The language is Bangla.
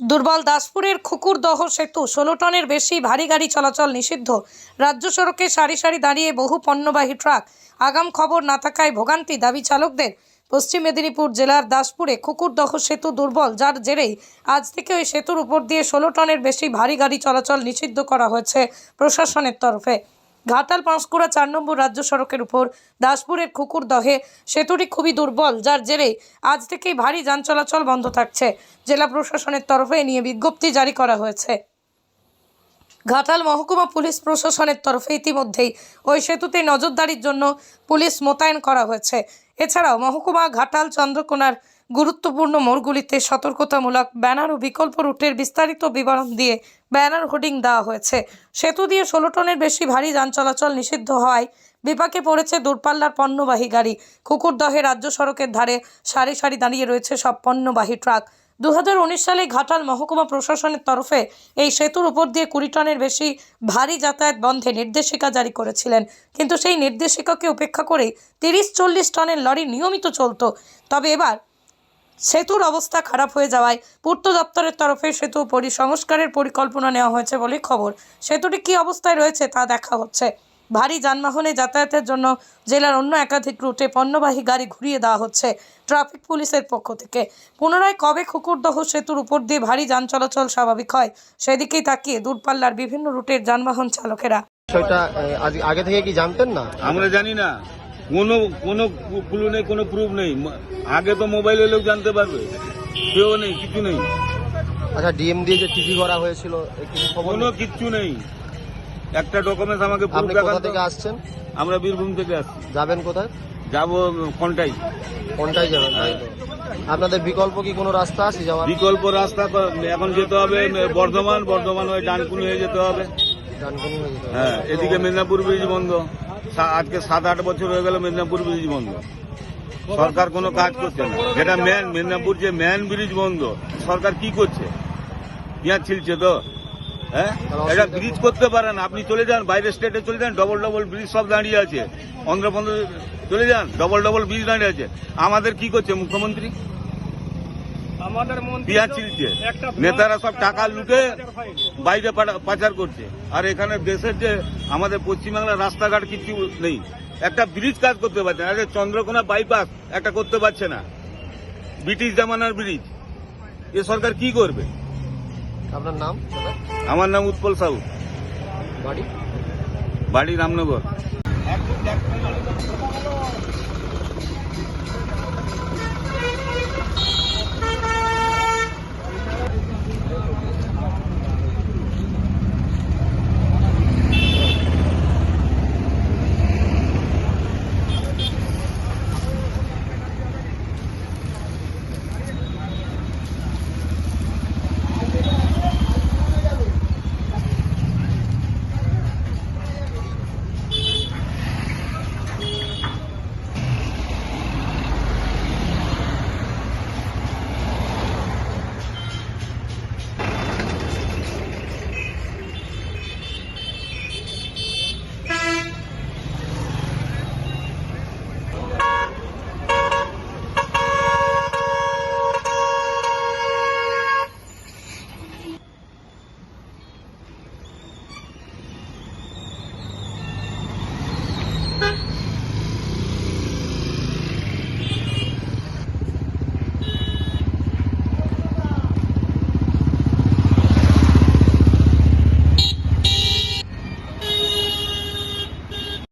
দুর্বল দাসপুরের খুকুরদহ সেতু, ষোলো টনের বেশি ভারী গাড়ি চলাচল নিষিদ্ধ। রাজ্য সড়কে সারি সারি দাঁড়িয়ে বহু পণ্যবাহী ট্রাক। আগাম খবর না থাকায় ভোগান্তি দাবি চালকদের। পশ্চিম মেদিনীপুর জেলার দাসপুরে খুকুরদহ সেতু দুর্বল, যার জেরেই আজ থেকে ওই সেতুর উপর দিয়ে ষোলো টনের বেশি ভারী গাড়ি চলাচল নিষিদ্ধ করা হয়েছে প্রশাসনের তরফে। ঘাটাল পাঁশকুড়া চার নম্বর রাজ্য সড়কের উপর দাসপুরের খুকুর দহে, সেতুটি খুবই দুর্বল, যার জেরে আজ থেকেই ভারী যান চলাচল বন্ধ থাকছে। জেলা প্রশাসনের তরফে এ নিয়ে বিজ্ঞপ্তি জারি করা হয়েছে। ঘাটাল মহকুমা পুলিশ প্রশাসনের তরফে ইতিমধ্যেই ওই সেতুতে নজরদারির জন্য পুলিশ মোতায়েন করা হয়েছে। এছাড়াও মহকুমা ঘাটাল চন্দ্রকোনার গুরুত্বপূর্ণ মোড়গুলিতে সতর্কতামূলক ব্যানার ও বিকল্প রুটের বিস্তারিত বিবরণ দিয়ে ব্যানার হোর্ডিং দেওয়া হয়েছে। সেতু দিয়ে ষোলো টনের বেশি ভারী যান চলাচল নিষিদ্ধ হওয়ায় বিপাকে পড়েছে দূরপাল্লার পণ্যবাহী গাড়ি। কুকুরদহে রাজ্য সড়কের ধারে সারি সারি দাঁড়িয়ে রয়েছে সব পণ্যবাহী ট্রাক। দু হাজার উনিশ সালে ঘাটাল মহকুমা প্রশাসনের তরফে এই সেতুর উপর দিয়ে কুড়ি টনের বেশি ভারী যাতায়াত বন্ধে নির্দেশিকা জারি করেছিলেন। কিন্তু সেই নির্দেশিকাকে উপেক্ষা করে তিরিশ চল্লিশ টনের লরি নিয়মিত চলত। তবে এবার সেতুর অবস্থা খারাপ হয়ে যাওয়ায় পূর্ত দপ্তরের তরফে সেতু পরিসংস্কারের পরিকল্পনা নেওয়া হয়েছে বলে খবর। সেতুটি কী অবস্থায় রয়েছে তা দেখা হচ্ছে। ভারী যানবাহনে যাতায়াতের জন্য জেলার অন্য একাধিক রুটে পণ্যবাহী গাড়ি ঘুরিয়ে দেওয়া হচ্ছে ট্রাফিক পুলিশের পক্ষ থেকে। পুনরায় কবে খুকুরদহ সেতুর উপর দিয়ে ভারী যান চলাচল স্বাভাবিক হয় সেদিকেই তাকিয়ে দূরপাল্লার বিভিন্ন রুটের যানবাহন চালকেরা। আজ আগে থেকে কি জানতেন না? আমরা জানি না। কোনো কোনো ক্লু নেই কোনো প্রুফ নেই। আগে তো মোবাইলে লোক জানতে পারবে। কেউ নেই কিছু নেই। আচ্ছা ডিএম দিয়ে যে টিভি করা হয়েছিল কোনো কিচ্ছু নেই। একটা ডকুমেন্টস আমাকে প্রুফ আপনি কোথা থেকে আসছেন? আমরা বীরভূম থেকে আসছি। যাবেন কোথায়? যাব কোনটাই। কোনটাই যাবেন? তাই আপনাদের বিকল্প কি কোনো রাস্তা আছে যাওয়ার? বিকল্প রাস্তা এখন যেতে হবে বর্ধমান। বর্ধমান হয়ে ডানকুনি হয়ে যেতে হবে। ডানকুনি হয়ে যেতে হবে। হ্যাঁ এদিকে মেদিনীপুর ব্রিজ বন্ধ। আজকে সাত আট বছর হয়ে গেল মেদিনীপুর ব্রিজ বন্ধ। সরকার কোনো কাজ করছে না। যেটা ম্যান মেদিনীপুর যে ম্যান ব্রিজ বন্ধ, সরকার কি করছে? পেঁয়াজ ছিলছে তো? হ্যাঁ? এটা ব্রিজ করতে পারেন আপনি চলে যান, বাইরের স্টেটে চলে যান ডবল ডবল ব্রিজ সব দাঁড়িয়ে আছে। অন্ধ্রপ্রদেশ চলে যান ডবল ডবল ব্রিজ দাঁড়িয়ে আছে। আমাদের কি করছে মুখ্যমন্ত্রী? নেতারা সব টাকা লুটে বাইরে পাঠা- পাচার করছে। আর এখানে দেশের যে আমাদের পশ্চিমবাংলার রাস্তাঘাট কিছু নেই। একটা ব্রিজ কাজ করতে পারছে না। আরে চন্দ্রকোনা বাইপাস একটা করতে পারছে না। ব্রিটিশ জামানার ব্রিজ। এ সরকার কি করবে? আপনার নাম আমার নাম উৎপল সাহু। বাড়ি? বাড়ি রামনগর।